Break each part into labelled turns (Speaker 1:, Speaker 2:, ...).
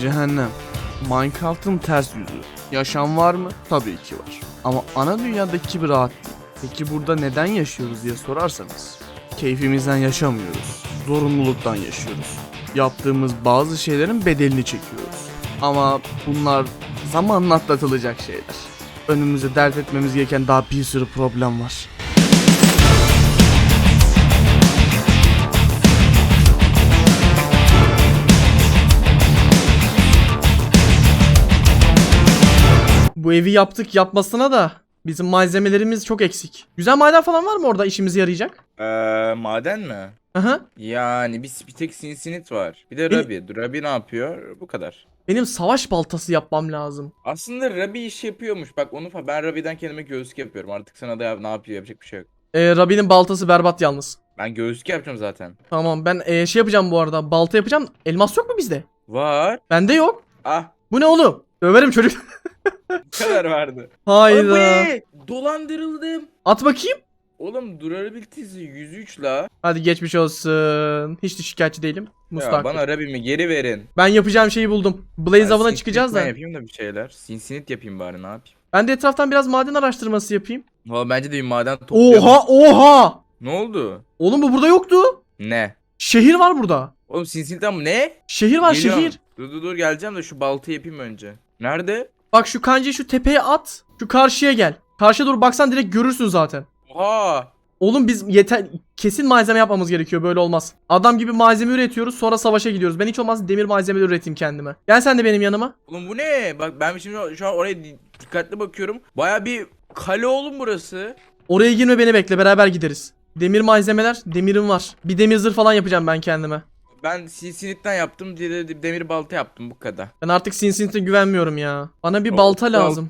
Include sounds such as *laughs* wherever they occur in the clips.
Speaker 1: Cehennem. Minecraft'ın ters yüzü. Yaşam var mı? Tabii ki var. Ama ana dünyadaki gibi rahat değil. Peki burada neden yaşıyoruz diye sorarsanız. Keyfimizden yaşamıyoruz. Zorunluluktan yaşıyoruz. Yaptığımız bazı şeylerin bedelini çekiyoruz. Ama bunlar zamanla atlatılacak şeyler. Önümüze dert etmemiz gereken daha bir sürü problem var. Bu evi yaptık yapmasına da bizim malzemelerimiz çok eksik. Güzel maden falan var mı orada işimize yarayacak?
Speaker 2: Eee maden mi?
Speaker 1: Aha.
Speaker 2: Yani bir, bir tek sinsinit var. Bir de
Speaker 1: Benim-
Speaker 2: Rabi. Rabi ne yapıyor? Bu kadar.
Speaker 1: Benim savaş baltası yapmam lazım.
Speaker 2: Aslında Rabi iş yapıyormuş. Bak onu fa- ben Rabi'den kendime göğüslük yapıyorum. Artık sana da ne yapıyor yapacak bir şey yok.
Speaker 1: Ee, Rabi'nin baltası berbat yalnız.
Speaker 2: Ben göğüslük yapacağım zaten.
Speaker 1: Tamam ben ee, şey yapacağım bu arada. Balta yapacağım. Elmas yok mu bizde?
Speaker 2: Var.
Speaker 1: Bende yok.
Speaker 2: Ah
Speaker 1: Bu ne oğlum? Döverim çocuk.
Speaker 2: bu kadar vardı.
Speaker 1: Hayda.
Speaker 2: ne? Dolandırıldım.
Speaker 1: At bakayım.
Speaker 2: Oğlum durabilitesi 103 la.
Speaker 1: Hadi geçmiş olsun. Hiç de şikayetçi değilim.
Speaker 2: Ya
Speaker 1: Mustak.
Speaker 2: bana Rabi'mi geri verin.
Speaker 1: Ben yapacağım şeyi buldum. Blaze
Speaker 2: Ben
Speaker 1: avına çıkacağız da.
Speaker 2: yapayım da bir şeyler. Sinsinit yapayım bari ne yapayım.
Speaker 1: Ben de etraftan biraz maden araştırması yapayım.
Speaker 2: Valla bence de bir maden toplayalım.
Speaker 1: Oha oha.
Speaker 2: Ne oldu?
Speaker 1: Oğlum bu burada yoktu.
Speaker 2: Ne?
Speaker 1: Şehir var burada.
Speaker 2: Oğlum sinsinitten? Ne?
Speaker 1: Şehir var
Speaker 2: Geliyorum.
Speaker 1: şehir.
Speaker 2: Dur dur dur geleceğim de şu baltayı yapayım önce. Nerede?
Speaker 1: Bak şu kancayı şu tepeye at. Şu karşıya gel. Karşıya doğru baksan direkt görürsün zaten.
Speaker 2: Oha!
Speaker 1: Oğlum biz yeter kesin malzeme yapmamız gerekiyor böyle olmaz. Adam gibi malzeme üretiyoruz sonra savaşa gidiyoruz. Ben hiç olmazsa demir malzemeleri üreteyim kendime. Gel sen de benim yanıma.
Speaker 2: Oğlum bu ne? Bak ben şimdi şu an oraya di- dikkatli bakıyorum. Baya bir kale oğlum burası.
Speaker 1: Oraya girme beni bekle beraber gideriz. Demir malzemeler demirim var. Bir demir zırh falan yapacağım ben kendime.
Speaker 2: Ben sinsinitten yaptım diye de demir balta yaptım bu kadar.
Speaker 1: Ben artık Sinsin'e güvenmiyorum ya. Bana bir
Speaker 2: O
Speaker 1: balta
Speaker 2: 36
Speaker 1: lazım.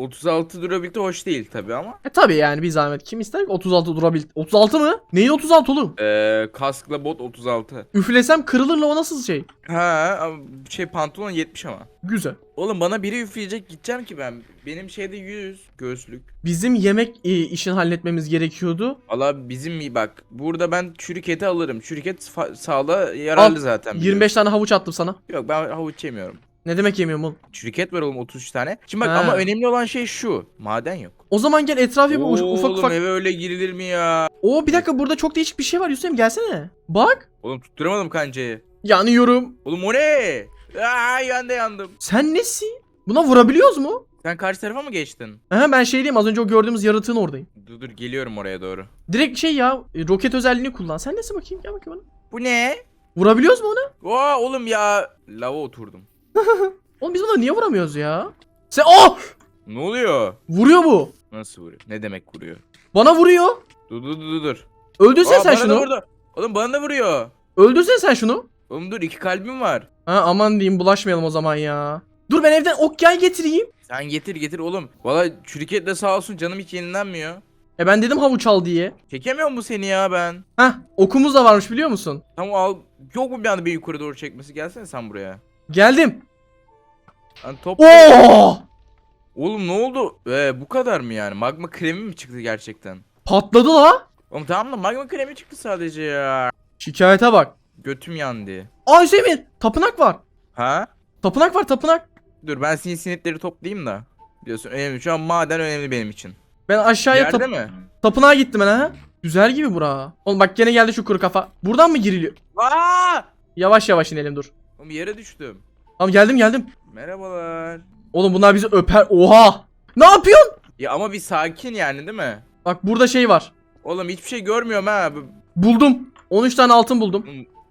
Speaker 2: 36 durabilite hoş değil tabi ama.
Speaker 1: E tabi yani bir zahmet. Kim ister ki 36 durabil. 36 mı? Neyin 36 oğlum?
Speaker 2: Ee, kaskla bot 36.
Speaker 1: Üflesem kırılır la o nasıl şey?
Speaker 2: Ha şey pantolon 70 ama.
Speaker 1: Güzel.
Speaker 2: Oğlum bana biri üfleyecek gideceğim ki ben. Benim şeyde 100 göğüslük.
Speaker 1: Bizim yemek e, işini halletmemiz gerekiyordu.
Speaker 2: Valla bizim bak burada ben çürük eti alırım. Çürük et sağlığa yararlı
Speaker 1: Al,
Speaker 2: zaten.
Speaker 1: 25 tane havuç attım sana.
Speaker 2: Yok ben havuç yemiyorum.
Speaker 1: Ne demek yemiyorum oğlum?
Speaker 2: Çürük et var oğlum 33 tane. Şimdi bak
Speaker 1: Ha.
Speaker 2: ama önemli olan şey şu. Maden yok.
Speaker 1: O zaman gel etraf yap ufak
Speaker 2: Oğlum
Speaker 1: ufak.
Speaker 2: eve öyle girilir mi ya?
Speaker 1: Oo bir dakika burada çok değişik bir şey var Yusuf'um gelsene. Bak.
Speaker 2: Oğlum tutturamadım kancayı.
Speaker 1: Yanıyorum.
Speaker 2: Oğlum o ne? Aa yandı yandım.
Speaker 1: Sen nesin? Buna vurabiliyoruz mu?
Speaker 2: Sen karşı tarafa mı geçtin?
Speaker 1: Aha ben şey diyeyim az önce o gördüğümüz yaratığın oradayım.
Speaker 2: Dur dur geliyorum oraya doğru.
Speaker 1: Direkt şey ya e, roket özelliğini kullan. Sen nesin bakayım gel bakayım bana.
Speaker 2: Bu ne?
Speaker 1: Vurabiliyoruz mu ona?
Speaker 2: Aa oğlum ya. Lava oturdum. *laughs*
Speaker 1: Oğlum biz buna niye vuramıyoruz ya? Sen oh!
Speaker 2: Ne oluyor?
Speaker 1: Vuruyor bu.
Speaker 2: Nasıl vuruyor? Ne demek vuruyor?
Speaker 1: Bana vuruyor.
Speaker 2: Dur dur dur dur.
Speaker 1: Öldürsen
Speaker 2: Aa,
Speaker 1: sen
Speaker 2: bana da
Speaker 1: şunu.
Speaker 2: vurdu. Oğlum bana da vuruyor.
Speaker 1: Öldürsen sen şunu.
Speaker 2: Oğlum dur iki kalbim var.
Speaker 1: Ha aman diyeyim bulaşmayalım o zaman ya. Dur ben evden ok yay getireyim.
Speaker 2: Sen getir getir oğlum. Valla çürüketle sağ olsun canım hiç yenilenmiyor.
Speaker 1: E ben dedim havuç al diye.
Speaker 2: Çekemiyor mu seni ya ben?
Speaker 1: Heh okumuz da varmış biliyor musun?
Speaker 2: Tamam al. Yok mu bir anda bir yukarı doğru çekmesi? Gelsene sen buraya.
Speaker 1: Geldim.
Speaker 2: Lan top.
Speaker 1: Oo!
Speaker 2: Oğlum ne oldu? Ee, bu kadar mı yani? Magma kremi mi çıktı gerçekten?
Speaker 1: Patladı la.
Speaker 2: Oğlum tamam da magma kremi çıktı sadece ya.
Speaker 1: Şikayete bak.
Speaker 2: Götüm yandı.
Speaker 1: Aa Hüseyin tapınak var.
Speaker 2: Ha?
Speaker 1: Tapınak var tapınak.
Speaker 2: Dur ben sinsinitleri toplayayım da. Biliyorsun önemli. Şu an maden önemli benim için.
Speaker 1: Ben aşağıya
Speaker 2: Yerde
Speaker 1: tap-
Speaker 2: mi?
Speaker 1: tapınağa gittim ben ha. Güzel gibi bura. Oğlum bak gene geldi şu kuru kafa. Buradan mı giriliyor?
Speaker 2: Aa!
Speaker 1: Yavaş yavaş inelim dur.
Speaker 2: Oğlum yere düştüm.
Speaker 1: Tamam geldim geldim.
Speaker 2: Merhabalar.
Speaker 1: Oğlum bunlar bizi öper. Oha! Ne yapıyorsun?
Speaker 2: Ya ama bir sakin yani değil mi?
Speaker 1: Bak burada şey var.
Speaker 2: Oğlum hiçbir şey görmüyorum ha. Bu-
Speaker 1: Buldum. 13 tane altın buldum.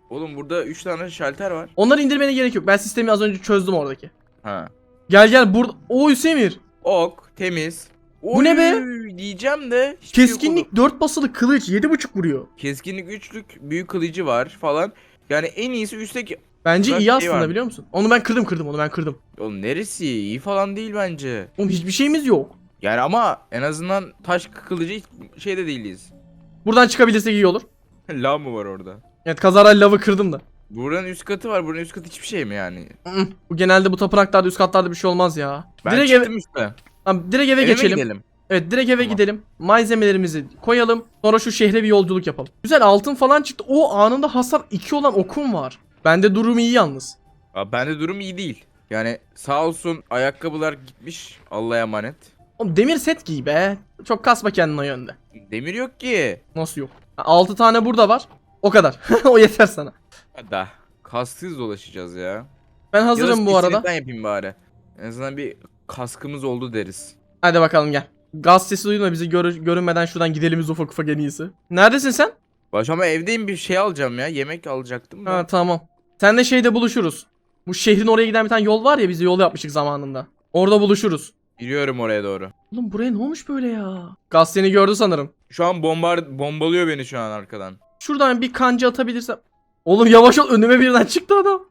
Speaker 2: Oğlum burada 3 tane şalter var.
Speaker 1: Onları indirmene gerek yok. Ben sistemi az önce çözdüm oradaki.
Speaker 2: Ha.
Speaker 1: Gel gel burada. Oo Hüsemir.
Speaker 2: Ok, temiz.
Speaker 1: Bu ne be?
Speaker 2: Oy, Diyeceğim de. şey.
Speaker 1: Keskinlik 4 basılı kılıç 7.5 vuruyor.
Speaker 2: Keskinlik üçlük büyük kılıcı var falan. Yani en iyisi üstteki...
Speaker 1: Bence iyi
Speaker 2: şey
Speaker 1: aslında
Speaker 2: var.
Speaker 1: biliyor musun? Onu ben kırdım kırdım onu ben kırdım.
Speaker 2: Oğlum neresi iyi falan değil bence.
Speaker 1: Oğlum hiçbir şeyimiz yok.
Speaker 2: Yani ama en azından taş kılıcı hiç şeyde değiliz.
Speaker 1: Buradan çıkabilirsek iyi olur. *laughs*
Speaker 2: Lav mı var orada?
Speaker 1: Evet kazara lavı kırdım da.
Speaker 2: Buranın üst katı var. Buranın üst katı hiçbir şey mi yani?
Speaker 1: Bu genelde bu tapınaklarda üst katlarda bir şey olmaz ya.
Speaker 2: Ben
Speaker 1: direkt eve,
Speaker 2: çıktım üstte.
Speaker 1: Tamam, direkt eve
Speaker 2: Eve
Speaker 1: geçelim.
Speaker 2: gidelim?
Speaker 1: Evet direkt eve
Speaker 2: Tamam.
Speaker 1: gidelim. Malzemelerimizi koyalım. Sonra şu şehre bir yolculuk yapalım. Güzel altın falan çıktı. O anında hasar 2 olan okum var. Bende durum iyi yalnız.
Speaker 2: Abi bende durum iyi değil. Yani sağ olsun ayakkabılar gitmiş. Allah'a emanet.
Speaker 1: Oğlum demir set giy be. Çok kasma kendini o yönde.
Speaker 2: Demir yok ki.
Speaker 1: Nasıl yok? 6 tane burada var. O kadar. *laughs* o yeter sana.
Speaker 2: Da. Kasksız dolaşacağız ya.
Speaker 1: Ben hazırım bu arada.
Speaker 2: kesinlikle yapayım bari. En azından bir kaskımız oldu deriz.
Speaker 1: Hadi bakalım gel. Gaz sesi duydun da bizi gör- görünmeden şuradan gidelim ufak ufak en iyisi. Neredesin sen?
Speaker 2: Baş ama evdeyim bir şey alacağım ya. Yemek alacaktım da.
Speaker 1: Ha tamam. Senle şeyde buluşuruz. Bu şehrin oraya giden bir tane yol var ya biz yol yapmıştık zamanında. Orada buluşuruz.
Speaker 2: Yürüyorum oraya doğru.
Speaker 1: Oğlum buraya ne olmuş böyle ya? Gaz seni gördü sanırım.
Speaker 2: Şu an bombar bombalıyor beni şu an arkadan.
Speaker 1: Şuradan bir kanca atabilirsem. Oğlum yavaş ol önüme birden çıktı adam.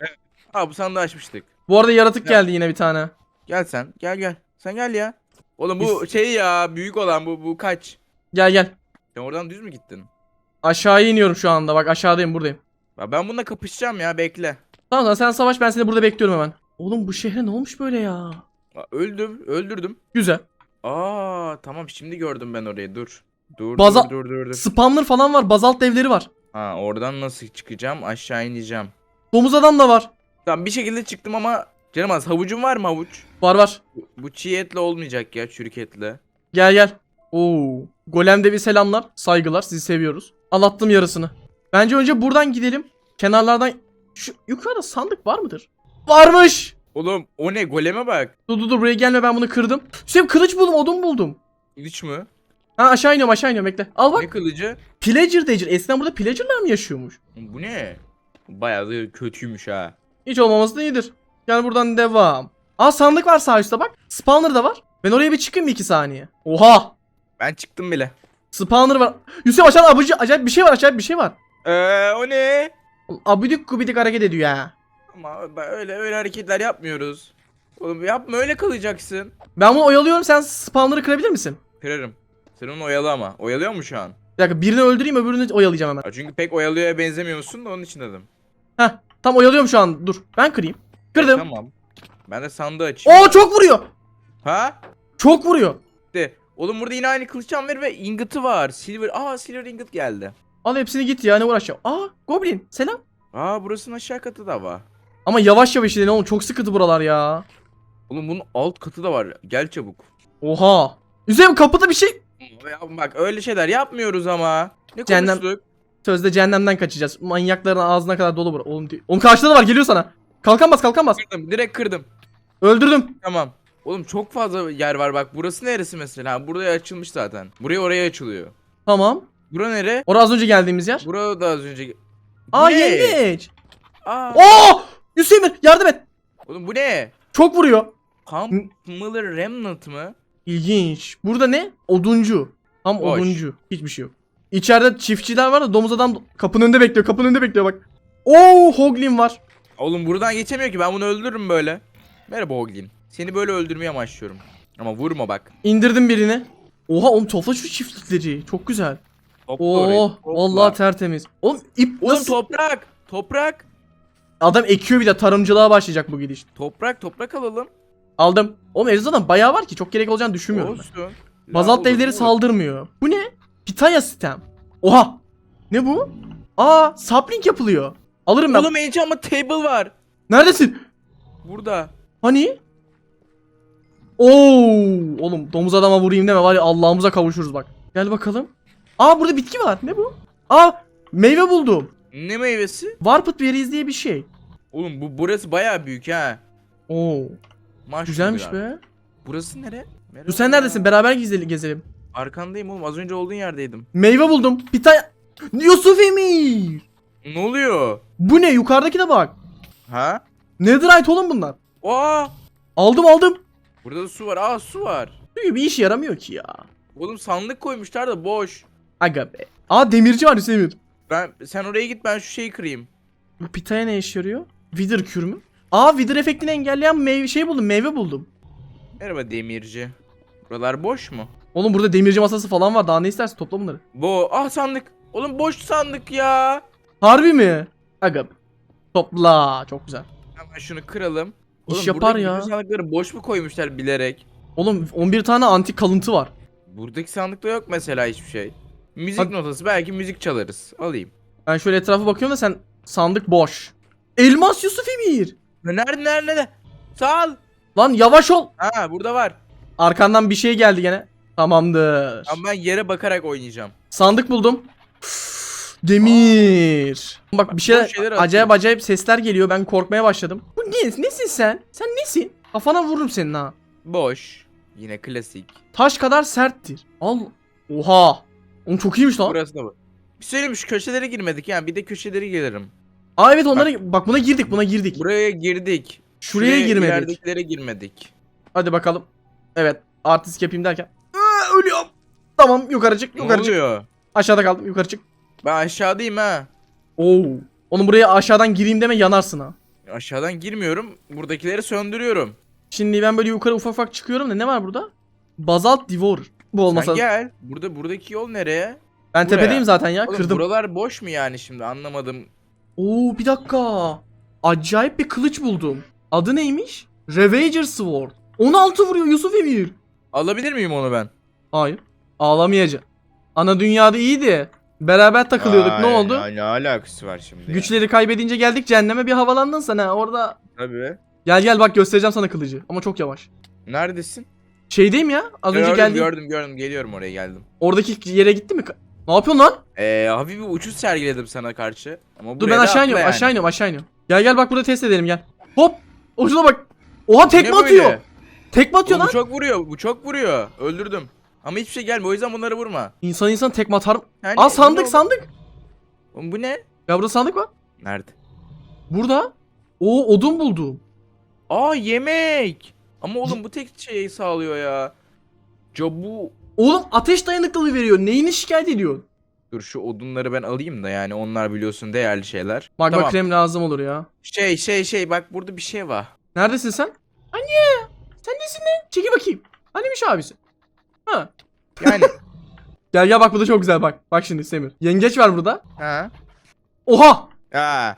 Speaker 2: Aa bu sandığı açmıştık.
Speaker 1: Bu arada yaratık
Speaker 2: Ya.
Speaker 1: geldi yine bir tane.
Speaker 2: Gel sen. Gel gel. Sen gel ya. Oğlum bu şey ya büyük olan bu bu kaç?
Speaker 1: Gel gel.
Speaker 2: Sen oradan düz mü gittin?
Speaker 1: Aşağıya iniyorum şu anda bak aşağıdayım buradayım.
Speaker 2: Ya ben bununla kapışacağım ya bekle.
Speaker 1: Tamam lan sen savaş ben seni burada bekliyorum hemen. Oğlum bu şehre ne olmuş böyle ya?
Speaker 2: Aa, öldüm, öldürdüm.
Speaker 1: Güzel.
Speaker 2: Aa tamam şimdi gördüm ben orayı. Dur. Dur
Speaker 1: Baza-
Speaker 2: dur dur dur dur.
Speaker 1: Spawner falan var bazalt devleri var.
Speaker 2: Ha oradan nasıl çıkacağım? Aşağı ineceğim.
Speaker 1: Domuz adam da var.
Speaker 2: Tamam bir şekilde çıktım ama canım az havucun var mı havuç?
Speaker 1: Var var.
Speaker 2: Bu, bu çiğ etle olmayacak ya çürük etle.
Speaker 1: Gel gel. Oo. Golem devi selamlar. Saygılar. Sizi seviyoruz. Anlattım yarısını. Bence önce buradan gidelim. Kenarlardan şu yukarıda sandık var mıdır? Varmış.
Speaker 2: Oğlum o ne goleme bak.
Speaker 1: Dur dur dur buraya gelme ben bunu kırdım. Hüseyin kılıç buldum odun buldum.
Speaker 2: Kılıç mı?
Speaker 1: Ha aşağı iniyorum aşağı iniyorum bekle. Al bak.
Speaker 2: Ne kılıcı?
Speaker 1: Pillager Dager. Eskiden burada pillager'lar mı yaşıyormuş?
Speaker 2: Bu ne? Bayağı da kötüymüş ha.
Speaker 1: Hiç olmaması da iyidir. Gel buradan devam. Aa sandık var sağ üstte bak. Spawner da var. Ben oraya bir çıkayım bir iki saniye. Oha.
Speaker 2: Ben çıktım bile.
Speaker 1: Spawner var. Hüseyin aşağıda abucu acayip bir şey var acayip bir şey var.
Speaker 2: Eee o ne?
Speaker 1: Abidik gubidik hareket ediyor ya.
Speaker 2: Ama ben öyle öyle hareketler yapmıyoruz. Oğlum yapma öyle kalacaksın.
Speaker 1: Ben bunu oyalıyorum sen spawner'ı kırabilir misin?
Speaker 2: Kırarım. Sen onu oyalı ama. Oyalıyor mu şu an?
Speaker 1: Bir dakika birini öldüreyim öbürünü oyalayacağım hemen.
Speaker 2: Çünkü pek oyalıyorya benzemiyorsun da onun için dedim.
Speaker 1: Heh tam oyalıyorum şu an dur ben kırayım. Kırdım.
Speaker 2: Tamam. Ben de sandığı açayım.
Speaker 1: Oo çok vuruyor.
Speaker 2: Ha?
Speaker 1: Çok vuruyor.
Speaker 2: De. Oğlum burada yine aynı kılıçtan ver ve ingot'ı var. Silver. Aa silver ingot geldi.
Speaker 1: Al hepsini git ya ne uğraşacağım. Aa goblin selam.
Speaker 2: Aa burasının aşağı katı da var.
Speaker 1: Ama yavaş yavaş ilerle oğlum çok sıkıntı buralar ya.
Speaker 2: Oğlum bunun alt katı da var. Gel çabuk.
Speaker 1: Oha. Üzeyim kapıda bir şey.
Speaker 2: Ya bak öyle şeyler yapmıyoruz ama. Ne
Speaker 1: Cehennem-
Speaker 2: konuştuk?
Speaker 1: Sözde cehennemden kaçacağız. Manyakların ağzına kadar dolu bura. Oğlum, oğlum karşıda da var geliyor sana. Kalkan bas kalkan bas.
Speaker 2: Kırdım. Direkt kırdım.
Speaker 1: Öldürdüm.
Speaker 2: Tamam. Oğlum çok fazla yer var bak. Burası neresi mesela? Buraya açılmış zaten. Buraya oraya açılıyor.
Speaker 1: Tamam.
Speaker 2: Bura nere?
Speaker 1: Orası az önce geldiğimiz yer.
Speaker 2: Burada az önce...
Speaker 1: Aa
Speaker 2: ne?
Speaker 1: yengeç.
Speaker 2: Aa.
Speaker 1: Oo! Hüseyin yardım et.
Speaker 2: Oğlum bu ne?
Speaker 1: Çok vuruyor.
Speaker 2: Camp Miller Remnant mı?
Speaker 1: İlginç. Burada ne? Oduncu. Tam
Speaker 2: Boş.
Speaker 1: oduncu. Hiçbir şey yok. İçeride çiftçiler var da domuz adam kapının önünde bekliyor. Kapının önünde bekliyor bak. Oo Hoglin var.
Speaker 2: Oğlum buradan geçemiyor ki. Ben bunu öldürürüm böyle. Merhaba Oglin. Seni böyle öldürmeye amaçlıyorum. Ama vurma bak.
Speaker 1: İndirdim birini. Oha oğlum topla şu çiftlikleri. Çok güzel.
Speaker 2: Topla orayı,
Speaker 1: Oo
Speaker 2: topla.
Speaker 1: vallahi tertemiz. Oğlum ip
Speaker 2: Oğlum
Speaker 1: nasıl?
Speaker 2: toprak. Toprak.
Speaker 1: Adam ekiyor bir de tarımcılığa başlayacak bu gidiş.
Speaker 2: Toprak toprak alalım.
Speaker 1: Aldım. Oğlum evde zaten bayağı var ki çok gerek olacağını düşünmüyorum ben.
Speaker 2: Olsun.
Speaker 1: Bazalt
Speaker 2: Ya,
Speaker 1: devleri
Speaker 2: olur, olur.
Speaker 1: saldırmıyor. Bu ne? Pitaya sistem. Oha. Ne bu? Aa sapling yapılıyor. Alırım ben.
Speaker 2: Oğlum enchantment table var.
Speaker 1: Neredesin?
Speaker 2: Burada.
Speaker 1: Hani? Oo, oğlum domuz adama vurayım deme var ya Allah'ımıza kavuşuruz bak. Gel bakalım. Aa burada bitki var. Ne bu? Aa meyve buldum.
Speaker 2: Ne meyvesi?
Speaker 1: Warped berries diye bir şey.
Speaker 2: Oğlum bu burası bayağı büyük ha.
Speaker 1: Oo,
Speaker 2: Mushroom
Speaker 1: güzelmiş be.
Speaker 2: Burası nere? Merhaba.
Speaker 1: Dur sen neredesin? Beraber gezelim. gezelim.
Speaker 2: Arkandayım oğlum. Az önce olduğun yerdeydim.
Speaker 1: Meyve buldum. Pitaya... Yusuf Emir.
Speaker 2: Ne oluyor?
Speaker 1: Bu ne? Yukarıdaki de bak.
Speaker 2: Ha?
Speaker 1: Netherite oğlum bunlar.
Speaker 2: Aa!
Speaker 1: Aldım aldım.
Speaker 2: Burada da su var. Aa su var.
Speaker 1: Çünkü bir işe yaramıyor ki ya.
Speaker 2: Oğlum sandık koymuşlar da boş.
Speaker 1: Aga be. Aa demirci var Hüseyin.
Speaker 2: Ben sen oraya git ben şu şeyi kırayım.
Speaker 1: Bu pitaya ne işe yarıyor? Wither kür mü? Aa Wither efektini engelleyen meyve şey buldum. Meyve buldum.
Speaker 2: Merhaba demirci. Buralar boş mu?
Speaker 1: Oğlum burada demirci masası falan var. Daha ne istersin? Topla bunları.
Speaker 2: Bo ah sandık. Oğlum boş sandık ya.
Speaker 1: Harbi mi? Aga. Topla. Çok güzel.
Speaker 2: Hemen şunu kıralım.
Speaker 1: İş
Speaker 2: Oğlum
Speaker 1: yapar
Speaker 2: buradaki
Speaker 1: ya.
Speaker 2: bütün sandıkları boş mu koymuşlar bilerek?
Speaker 1: Oğlum 11 tane antik kalıntı var.
Speaker 2: Buradaki sandıkta yok mesela hiçbir şey. Müzik
Speaker 1: Hadi.
Speaker 2: notası belki müzik çalarız. Alayım.
Speaker 1: Ben şöyle etrafa bakıyorum da sen sandık boş. Elmas Yusuf Emir.
Speaker 2: Nerede nerede nerede? Sağ ol.
Speaker 1: Lan yavaş ol.
Speaker 2: Ha burada var.
Speaker 1: Arkandan bir şey geldi gene. Tamamdır.
Speaker 2: Ama ben yere bakarak oynayacağım.
Speaker 1: Sandık buldum. Demir. Bak bir şey
Speaker 2: şeyler atıyor.
Speaker 1: acayip acayip sesler geliyor. Ben korkmaya başladım. Bu ne? Nesin sen? Sen nesin? Kafana vururum senin ha.
Speaker 2: Boş. Yine klasik.
Speaker 1: Taş kadar serttir. Al. Oha. Oğlum çok iyiymiş lan.
Speaker 2: Burası da bu. Bir söyleyeyim şu köşelere girmedik yani bir de köşeleri gelirim.
Speaker 1: Aa evet onlara bak buna girdik buna girdik.
Speaker 2: Buraya girdik.
Speaker 1: Şuraya girmedik.
Speaker 2: ileridekilere girmedik.
Speaker 1: Hadi bakalım. Evet. Artist yapayım derken. Aa, ölüyorum. Tamam yukarı çık yukarı çık. Aşağıda kaldım yukarı çık.
Speaker 2: Ben aşağıdayım ha.
Speaker 1: Oo. Onun buraya aşağıdan gireyim deme yanarsın ha.
Speaker 2: Aşağıdan girmiyorum. Buradakileri söndürüyorum.
Speaker 1: Şimdi ben böyle yukarı ufak ufak çıkıyorum da ne var burada? Bazalt Devourer. Bu olmasa.
Speaker 2: Sen gel. Burada buradaki yol nereye?
Speaker 1: Ben
Speaker 2: buraya.
Speaker 1: tepedeyim zaten ya
Speaker 2: Oğlum,
Speaker 1: kırdım.
Speaker 2: buralar boş mu yani şimdi anlamadım.
Speaker 1: Oo bir dakika. Acayip bir kılıç buldum. Adı neymiş? Ravager Sword. 16 vuruyor Yusuf Emir.
Speaker 2: Alabilir miyim onu ben?
Speaker 1: Hayır. Ağlamayacak. Ana dünyada iyiydi. Beraber takılıyorduk. ne
Speaker 2: Ay,
Speaker 1: oldu?
Speaker 2: ya Ne alakası var şimdi?
Speaker 1: Güçleri kaybedince geldik cehenneme bir havalandın sen ha orada.
Speaker 2: Tabii.
Speaker 1: Gel gel bak göstereceğim sana kılıcı ama çok yavaş.
Speaker 2: Neredesin?
Speaker 1: Şeydeyim ya az önce
Speaker 2: gördüm,
Speaker 1: geldim.
Speaker 2: gördüm gördüm geliyorum oraya geldim.
Speaker 1: Oradaki yere gitti mi? Ne yapıyorsun lan?
Speaker 2: Ee, hafif bir uçuş sergiledim sana karşı. Ama
Speaker 1: Dur ben aşağı iniyorum
Speaker 2: yani.
Speaker 1: aşağı iniyorum aşağı iniyorum. Gel gel bak burada test edelim gel. Hop. O şuna bak. Oha tekme
Speaker 2: ne
Speaker 1: atıyor. Tekme atıyor
Speaker 2: Oğlum,
Speaker 1: lan.
Speaker 2: bu çok vuruyor. Bu çok vuruyor. Öldürdüm. Ama hiçbir şey gelmiyor. O yüzden bunları vurma.
Speaker 1: İnsan insan tekme atar mı?
Speaker 2: Yani,
Speaker 1: Aa sandık
Speaker 2: bu
Speaker 1: sandık.
Speaker 2: oğlum? Bu ne?
Speaker 1: Ya burada sandık var.
Speaker 2: Nerede?
Speaker 1: Burada. Oo odun buldum.
Speaker 2: Aa yemek. Ama oğlum bu tek şeyi sağlıyor ya. Cabu.
Speaker 1: Oğlum ateş dayanıklılığı veriyor. Neyini şikayet ediyorsun?
Speaker 2: Dur şu odunları ben alayım da yani onlar biliyorsun değerli şeyler.
Speaker 1: Magma
Speaker 2: Tamam.
Speaker 1: krem lazım olur ya.
Speaker 2: Şey şey şey bak burada bir şey var.
Speaker 1: Neredesin sen? Anne! Sen nesin lan? Çekil bakayım. Annemiş abisi. Ha.
Speaker 2: Yani *laughs*
Speaker 1: Gel gel bak bu da çok güzel bak. Bak şimdi Semir. Yengeç var burada.
Speaker 2: ha.
Speaker 1: Oha!
Speaker 2: Ha.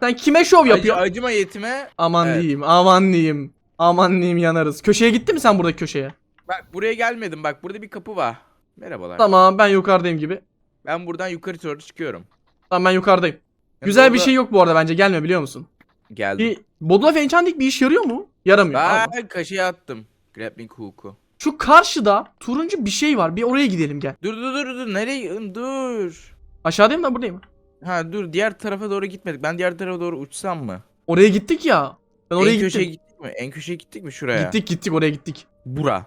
Speaker 1: Sen kime şov
Speaker 2: Acı,
Speaker 1: yapıyorsun?
Speaker 2: acıma yetime.
Speaker 1: Aman
Speaker 2: Evet.
Speaker 1: diyeyim, aman diyeyim. Aman diyeyim yanarız. Köşeye gitti mi sen buradaki köşeye?
Speaker 2: Bak buraya gelmedim. Bak burada bir kapı var. Merhabalar.
Speaker 1: Tamam ben yukarıdayım gibi.
Speaker 2: Ben buradan yukarı doğru çıkıyorum.
Speaker 1: Tamam ben yukarıdayım.
Speaker 2: Yani
Speaker 1: Güzel bir
Speaker 2: orada-
Speaker 1: şey yok bu arada bence gelme biliyor musun?
Speaker 2: Geldim.
Speaker 1: Bir Bodolf Enchanting bir iş yarıyor mu? Yaramıyor.
Speaker 2: Ben kaşıya attım. Grappling hook'u.
Speaker 1: Şu karşıda turuncu bir şey var. Bir oraya gidelim gel.
Speaker 2: Dur dur dur dur. Nereye? Dur.
Speaker 1: Aşağıdayım da buradayım.
Speaker 2: Ha dur diğer tarafa doğru gitmedik. Ben diğer tarafa doğru uçsam mı?
Speaker 1: Oraya gittik ya. Ben oraya
Speaker 2: en köşeye
Speaker 1: gittim.
Speaker 2: gittik mi? En köşeye gittik mi şuraya?
Speaker 1: Gittik gittik oraya gittik.
Speaker 2: Bura.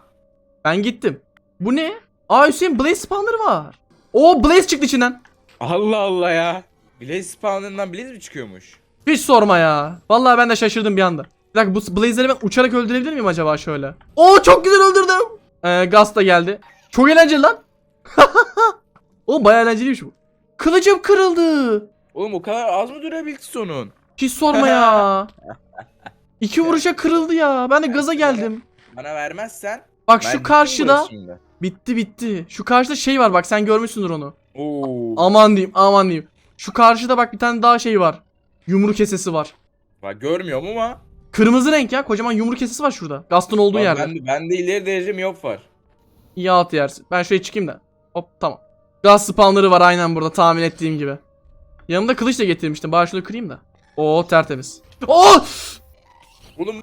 Speaker 1: Ben gittim. Bu ne? Aa Hüseyin Blaze spawner var. Oo Blaze çıktı içinden.
Speaker 2: Allah Allah ya. Blaze spawn'ından Blaze mi çıkıyormuş?
Speaker 1: Hiç sorma ya. Vallahi ben de şaşırdım bir anda. Bir dakika bu Blaze'leri ben uçarak öldürebilir miyim acaba şöyle? Oo çok güzel öldürdüm. Ee, Gaz da geldi. Çok eğlenceli lan. *laughs* o bayağı eğlenceliymiş bu. Kılıcım kırıldı.
Speaker 2: Oğlum o kadar az mı durabildi sonun?
Speaker 1: Hiç sorma ya. *laughs* İki vuruşa kırıldı ya. Ben de gaza geldim.
Speaker 2: Bana vermezsen.
Speaker 1: Bak şu karşıda. Bitti bitti. Şu karşıda şey var bak sen görmüşsündür onu.
Speaker 2: Oo.
Speaker 1: Aman diyeyim aman diyeyim. Şu karşıda bak bir tane daha şey var. Yumru kesesi var.
Speaker 2: Bak görmüyorum ama.
Speaker 1: Kırmızı renk ya kocaman yumru kesesi var şurada. Gast'ın olduğu
Speaker 2: Bak,
Speaker 1: yerde.
Speaker 2: Ben, de- ben de ileri derece miyop var.
Speaker 1: İyi alt yersin. Ben şuraya çıkayım da. Hop tamam. Gaz spawnları var aynen burada tahmin ettiğim gibi. Yanımda kılıç da getirmiştim. Bari şunu kırayım da. Oo tertemiz. *laughs* Oo!
Speaker 2: Oğlum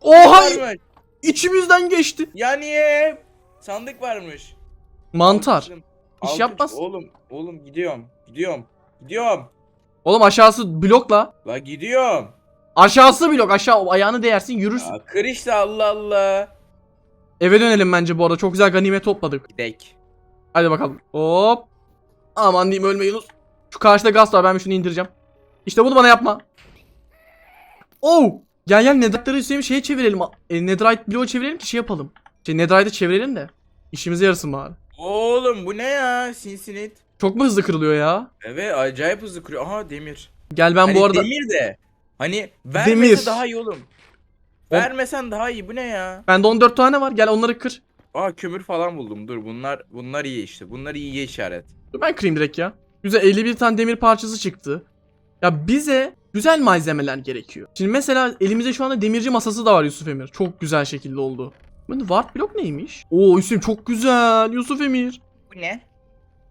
Speaker 1: Oha!
Speaker 2: varmış.
Speaker 1: İçimizden geçti.
Speaker 2: Ya niye? Sandık varmış.
Speaker 1: Mantar.
Speaker 2: Almışım.
Speaker 1: İş yapmaz.
Speaker 2: Oğlum oğlum gidiyorum. Gidiyorum. Gidiyorum.
Speaker 1: Oğlum aşağısı blokla.
Speaker 2: La gidiyorum.
Speaker 1: Aşağısı blok aşağı ayağını değersin yürürsün.
Speaker 2: Ya kır işte Allah Allah.
Speaker 1: Eve dönelim bence bu arada. Çok güzel ganimet topladık.
Speaker 2: Gidek.
Speaker 1: Hadi bakalım. Hop. Aman diyeyim ölme Yunus. Şu karşıda gaz var ben şunu indireceğim. İşte bunu bana yapma. Oh. Gel gel Netherite'ları Hüseyin şeye çevirelim. E, Netherite bloğu çevirelim ki şey yapalım. Şey Netherite'ı çevirelim de. İşimize yarasın bari.
Speaker 2: Oğlum bu ne ya? Sinsinit.
Speaker 1: Çok mu hızlı kırılıyor ya?
Speaker 2: Evet acayip hızlı kırıyor. Aha demir.
Speaker 1: Gel ben
Speaker 2: hani
Speaker 1: bu arada
Speaker 2: Demir de. Hani vermese
Speaker 1: Demir.
Speaker 2: daha iyi oğlum. Vermesen daha iyi. Bu ne ya?
Speaker 1: bende 14 tane var. Gel onları kır.
Speaker 2: Aa kömür falan buldum. Dur bunlar bunlar iyi işte. Bunlar iyiye işaret.
Speaker 1: Dur ben kırayım direkt ya. Güzel 51 tane demir parçası çıktı. Ya bize güzel malzemeler gerekiyor. Şimdi mesela elimizde şu anda demirci masası da var Yusuf Emir. Çok güzel şekilde oldu. Bu ward blok neymiş? Oo Hüseyin çok güzel Yusuf Emir.
Speaker 2: Bu ne?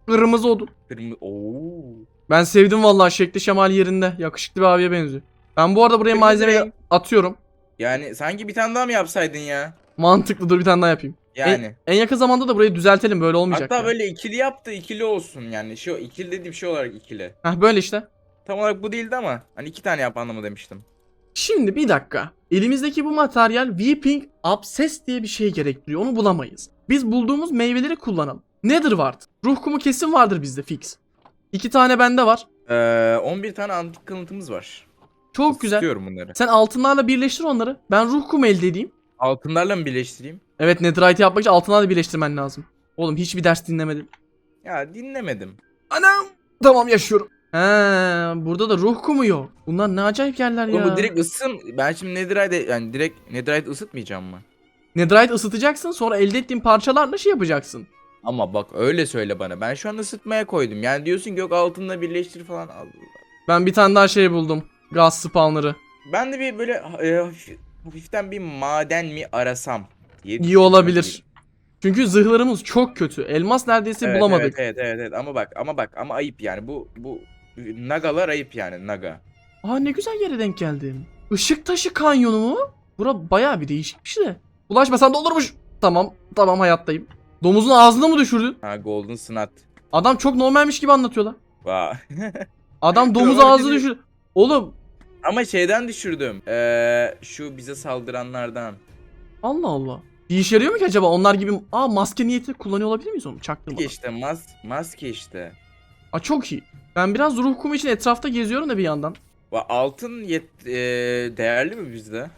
Speaker 1: Kırmızı odun.
Speaker 2: Kırmızı. Oo.
Speaker 1: Ben sevdim vallahi şekli şemali yerinde. Yakışıklı bir abiye benziyor. Ben bu arada buraya
Speaker 2: Kırmızı
Speaker 1: malzemeyi
Speaker 2: renk.
Speaker 1: atıyorum.
Speaker 2: Yani sanki bir tane daha mı yapsaydın ya?
Speaker 1: Mantıklı dur bir tane daha yapayım.
Speaker 2: Yani.
Speaker 1: En, yakın zamanda da burayı düzeltelim böyle olmayacak.
Speaker 2: Hatta
Speaker 1: ya.
Speaker 2: böyle ikili yaptı ikili olsun yani. Şu ikili dediğim şey olarak ikili.
Speaker 1: Heh, böyle işte.
Speaker 2: Tam olarak bu değildi ama hani iki tane yap anlamı demiştim.
Speaker 1: Şimdi bir dakika. Elimizdeki bu materyal Weeping Abscess diye bir şey gerektiriyor. Onu bulamayız. Biz bulduğumuz meyveleri kullanalım. Nedir vardı? Ruh kumu kesin vardır bizde fix. İki tane bende var.
Speaker 2: Ee, 11 tane antik kalıntımız var.
Speaker 1: Çok güzel.
Speaker 2: İstiyorum bunları.
Speaker 1: Sen altınlarla birleştir onları. Ben ruh kumu elde edeyim.
Speaker 2: Altınlarla mı birleştireyim?
Speaker 1: Evet netherite yapmak için altınlarla birleştirmen lazım. Oğlum hiçbir ders dinlemedim.
Speaker 2: Ya dinlemedim.
Speaker 1: Anam. Tamam yaşıyorum. He, burada da ruh kumu yok. Bunlar ne acayip yerler ya.
Speaker 2: Bu direkt ısın. Ben şimdi netherite yani direkt netherite ısıtmayacağım mı?
Speaker 1: Netherite ısıtacaksın sonra elde ettiğin parçalarla şey yapacaksın.
Speaker 2: Ama bak öyle söyle bana. Ben şu an ısıtmaya koydum. Yani diyorsun ki yok altınla birleştir falan. Allah.
Speaker 1: Ben bir tane daha şey buldum. Gaz spawner'ı.
Speaker 2: Ben de bir böyle e, hafif- hafiften bir maden mi arasam diye
Speaker 1: İyi olabilir. Çünkü zırhlarımız çok kötü. Elmas neredeyse
Speaker 2: Evet,
Speaker 1: bulamadık.
Speaker 2: Evet, evet evet evet ama bak ama bak ama ayıp yani bu bu nagalar ayıp yani naga.
Speaker 1: Aa ne güzel yere denk geldim. Işık taşı kanyonu mu? Bura bayağı bir değişikmiş de. Ulaşmasan da olurmuş. Tamam tamam hayattayım. Domuzun ağzına mı düşürdün?
Speaker 2: Ha golden snot.
Speaker 1: Adam çok normalmiş gibi anlatıyorlar.
Speaker 2: Vay. *laughs*
Speaker 1: Adam domuz ağzı
Speaker 2: değil.
Speaker 1: düşürdü. Oğlum
Speaker 2: ama şeyden düşürdüm. Ee, şu bize saldıranlardan.
Speaker 1: Allah Allah. Bir işe yarıyor mu ki acaba? Onlar gibi aa maske niyeti kullanıyor olabilir miyiz onu? Çaktırmadan.
Speaker 2: işte mas maske işte.
Speaker 1: Aa çok iyi. Ben biraz ruh kumu için etrafta geziyorum da bir yandan.
Speaker 2: Va altın yet ee, değerli mi bizde?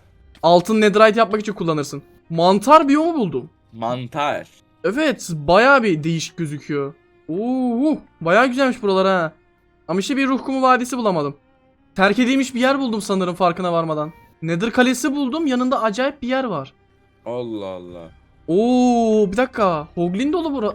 Speaker 1: Altın netherite yapmak için kullanırsın. Mantar biyomu buldum.
Speaker 2: Mantar.
Speaker 1: Evet bayağı bir değişik gözüküyor. Oo, bayağı güzelmiş buralar ha. Ama işte bir ruh kumu vadisi bulamadım. Terk edilmiş bir yer buldum sanırım farkına varmadan. Nether kalesi buldum yanında acayip bir yer var.
Speaker 2: Allah Allah.
Speaker 1: Oo bir dakika. Hoglin dolu bura.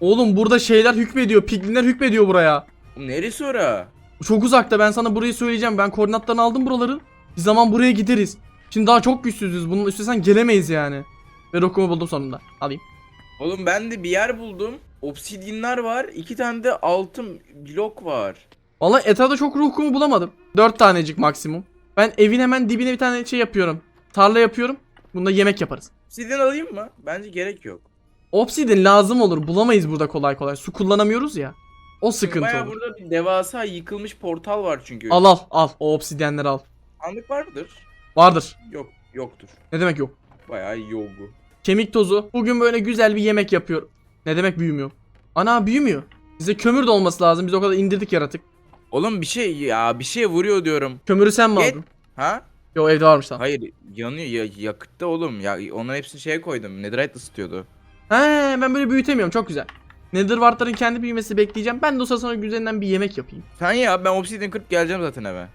Speaker 1: Oğlum burada şeyler hükmediyor. Piglinler hükmediyor buraya.
Speaker 2: Bu neresi ora?
Speaker 1: Çok uzakta ben sana burayı söyleyeceğim. Ben koordinatlarını aldım buraların. Bir zaman buraya gideriz. Şimdi daha çok güçsüzüz. Bunun üstesinden gelemeyiz yani. Ve ruh kumu buldum sonunda. Alayım.
Speaker 2: Oğlum ben de bir yer buldum. Obsidyenler var. iki tane de altın blok var.
Speaker 1: Vallahi etrafta çok ruh kumu bulamadım. 4 tanecik maksimum. Ben evin hemen dibine bir tane şey yapıyorum. Tarla yapıyorum. Bunda yemek yaparız.
Speaker 2: Obsidyen alayım mı? Bence gerek yok.
Speaker 1: Obsidian lazım olur. Bulamayız burada kolay kolay. Su kullanamıyoruz ya. O sıkıntı
Speaker 2: Bayağı
Speaker 1: olur.
Speaker 2: burada bir devasa yıkılmış portal var çünkü.
Speaker 1: Al al al. O obsidyenleri al.
Speaker 2: Sandık var mıdır?
Speaker 1: Vardır.
Speaker 2: Yok. Yoktur.
Speaker 1: Ne demek yok.
Speaker 2: Bayağı yok bu.
Speaker 1: Kemik tozu. Bugün böyle güzel bir yemek yapıyorum. Ne demek büyümüyor? Ana büyümüyor. Bize kömür de olması lazım. Biz o kadar indirdik yaratık.
Speaker 2: Oğlum bir şey ya bir şey vuruyor diyorum.
Speaker 1: Kömürü sen mi
Speaker 2: Get-
Speaker 1: aldın?
Speaker 2: Ha?
Speaker 1: Yo evde varmış lan.
Speaker 2: Hayır yanıyor ya, yakıtta oğlum. Ya onların hepsini şeye koydum. Netherite ısıtıyordu.
Speaker 1: He ben böyle büyütemiyorum. Çok güzel. Nether wardların kendi büyümesi bekleyeceğim. Ben de o sırada sonra güzelinden bir yemek yapayım.
Speaker 2: Sen ya ben obsidian kırıp geleceğim zaten eve.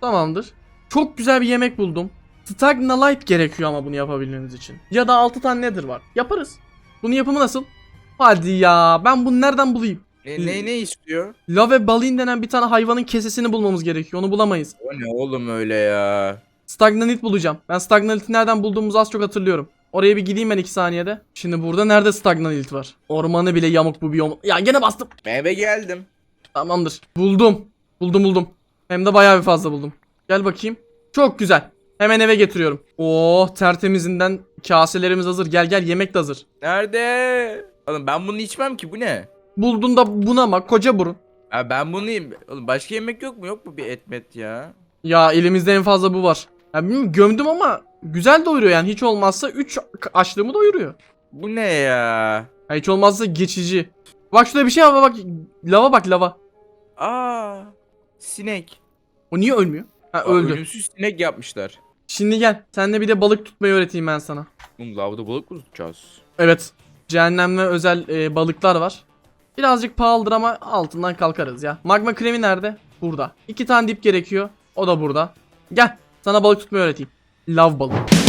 Speaker 1: Tamamdır. Çok güzel bir yemek buldum. Stagnolite gerekiyor ama bunu yapabilmemiz için. Ya da 6 tane Nether var. Yaparız. Bunun yapımı nasıl? Hadi ya ben bunu nereden bulayım?
Speaker 2: Ne, ne, ne istiyor?
Speaker 1: Lave balin denen bir tane hayvanın kesesini bulmamız gerekiyor. Onu bulamayız.
Speaker 2: O ne oğlum öyle ya?
Speaker 1: Stagnolite bulacağım. Ben Stagnolite'i nereden bulduğumuzu az çok hatırlıyorum. Oraya bir gideyim ben 2 saniyede. Şimdi burada nerede Stagnolite var? Ormanı bile yamuk bu biyom. Ya gene bastım.
Speaker 2: Ben eve geldim.
Speaker 1: Tamamdır. Buldum. Buldum buldum. Hem de bayağı bir fazla buldum. Gel bakayım. Çok güzel. Hemen eve getiriyorum. Oh tertemizinden kaselerimiz hazır. Gel gel yemek de hazır.
Speaker 2: Nerede? Oğlum ben bunu içmem ki bu ne?
Speaker 1: Buldun da buna bak koca burun.
Speaker 2: Ya ben bunu yiyeyim. Oğlum başka yemek yok mu? Yok mu bir et met ya?
Speaker 1: Ya elimizde en fazla bu var. Ya bilmiyorum gömdüm ama güzel doyuruyor yani hiç olmazsa 3 açlığımı doyuruyor.
Speaker 2: Bu ne ya?
Speaker 1: Ya hiç olmazsa geçici. Bak şurada bir şey var bak lava bak lava.
Speaker 2: Aa, sinek.
Speaker 1: O niye ölmüyor? Ha
Speaker 2: Aa,
Speaker 1: öldü.
Speaker 2: Ölümsüz sinek yapmışlar.
Speaker 1: Şimdi gel. Senle bir de balık tutmayı öğreteyim ben sana.
Speaker 2: Oğlum lavda balık mı tutacağız?
Speaker 1: Evet. Cehennemle özel e, balıklar var. Birazcık pahalıdır ama altından kalkarız ya. Magma kremi nerede? Burada. İki tane dip gerekiyor. O da burada. Gel. Sana balık tutmayı öğreteyim. Lav balığı.